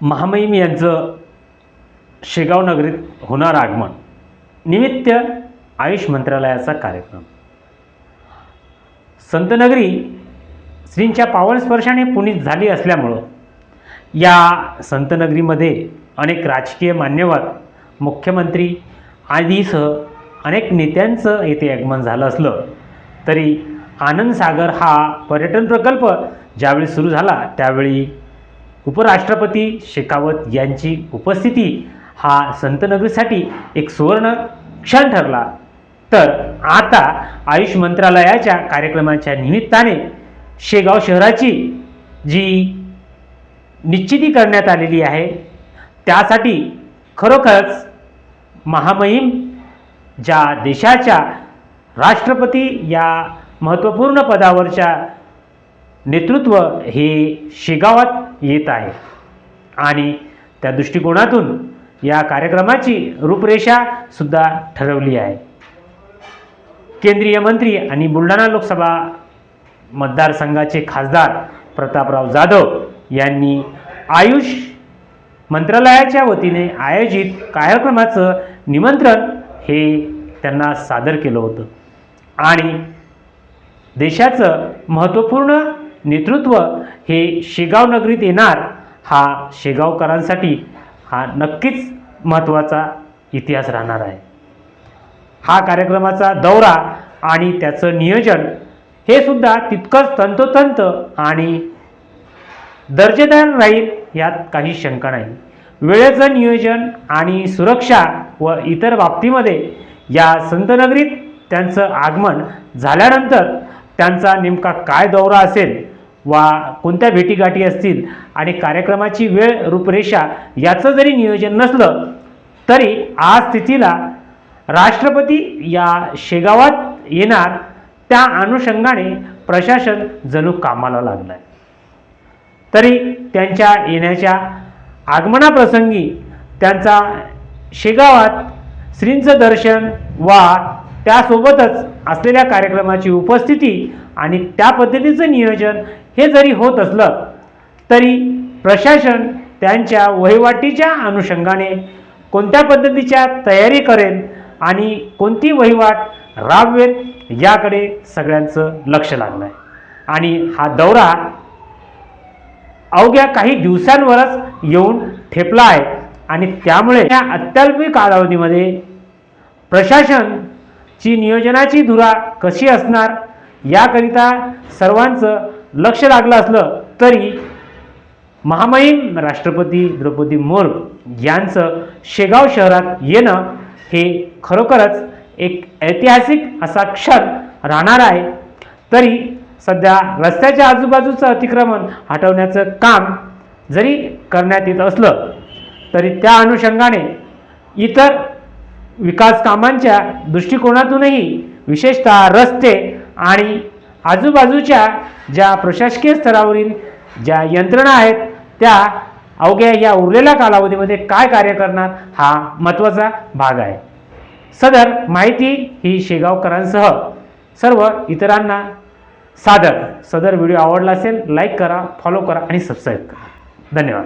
महामहिम यांचं शेगाव नगरीत होणार आगमन. निमित्त आयुष मंत्रालयाचा कार्यक्रम. संतनगरी श्रींच्या पावनस्पर्शाने पुनीत झाली असल्यामुळं या संतनगरीमध्ये अनेक राजकीय मान्यवर मुख्यमंत्री आदीसह अनेक नेत्यांचं येथे आगमन झालं असलं तरी आनंद सागर हा पर्यटन प्रकल्प ज्यावेळी सुरू झाला त्यावेळी उपराष्ट्रपती शेखावत यांची उपस्थिती हा संतनगरीसाठी एक सुवर्ण क्षण ठरला. तर आता आयुष मंत्रालयाच्या कार्यक्रमाच्या निमित्ताने शेगाव शहराची जी निश्चिती करण्यात आलेली आहे त्यासाठी खरोखरच महामहिम ज्या देशाच्या राष्ट्रपती या महत्त्वपूर्ण पदावरच्या नेतृत्व हे शेगावात येत आहे. आणि त्या दृष्टिकोनातून या कार्यक्रमाची रूपरेषा सुद्धा ठरवली आहे. केंद्रीय मंत्री आणि बुलढाणा लोकसभा मतदारसंघाचे खासदार प्रतापराव जाधव यांनी आयुष मंत्रालयाच्या वतीने आयोजित कार्यक्रमाचं निमंत्रण हे त्यांना सादर केलं होतं. आणि देशाचं महत्त्वपूर्ण नेतृत्व हे शेगाव नगरीत येणार हा शेगावकरांसाठी हा नक्कीच महत्त्वाचा इतिहास राहणार आहे. हा कार्यक्रमाचा दौरा आणि त्याचं नियोजन हे सुद्धा तितकंच तंतोतंत आणि दर्जेदार राहील यात काही शंका नाही. वेळेचं नियोजन आणि सुरक्षा व इतर बाबतीमध्ये या संतनगरीत त्यांचं आगमन झाल्यानंतर त्यांचा नेमका काय दौरा असेल वा कोणत्या भेटीगाठी असतील आणि कार्यक्रमाची वेळ रूपरेषा याचं जरी नियोजन नसलं तरी आज तिथीला राष्ट्रपती या शेगावात येणार त्या अनुषंगाने प्रशासन जणू कामाला लागलं आहे तरी त्यांच्या येण्याच्या आगमनाप्रसंगी त्यांचा शेगावात श्रींचं दर्शन वा त्यासोबतच असलेल्या कार्यक्रमाची उपस्थिती आणि त्या पद्धतीचं नियोजन हे जरी होत असलं तरी प्रशासन त्यांच्या वहिवाटीच्या अनुषंगाने कोणत्या पद्धतीच्या तयारी करेल आणि कोणती वहिवाट राबवेल याकडे सगळ्यांचं लक्ष लागलं आहे आणि हा दौरा अवघ्या काही दिवसांवरच येऊन ठेपला आहे आणि त्यामुळे या अत्यल्पी कालावधीमध्ये प्रशासनची नियोजनाची धुरा कशी असणार याकरिता सर्वांचं लक्ष लागलं असलं तरी महामहिम राष्ट्रपती द्रौपदी मुर्मू यांचं शेगाव शहरात येणं हे खरोखरच एक ऐतिहासिक असा क्षण राहणार आहे. तरी सध्या रस्त्याच्या आजूबाजूचं अतिक्रमण हटवण्याचं काम जरी करण्यात येत असलं तरी त्या अनुषंगाने इतर विकास कामांच्या दृष्टिकोनातूनही विशेषतः रस्ते आणि आजूबाजूच्या ज्या प्रशासकीय स्तरावरील ज्या यंत्रणा आहेत त्या अवघ्या या उरलेल्या कालावधीमध्ये काय कार्य करणार हा महत्त्वाचा भाग आहे. सदर माहिती ही शेगावकरांसह सर्व इतरांना सादर. सदर व्हिडिओ आवडला असेल लाईक करा फॉलो करा आणि सबस्क्राईब करा. धन्यवाद.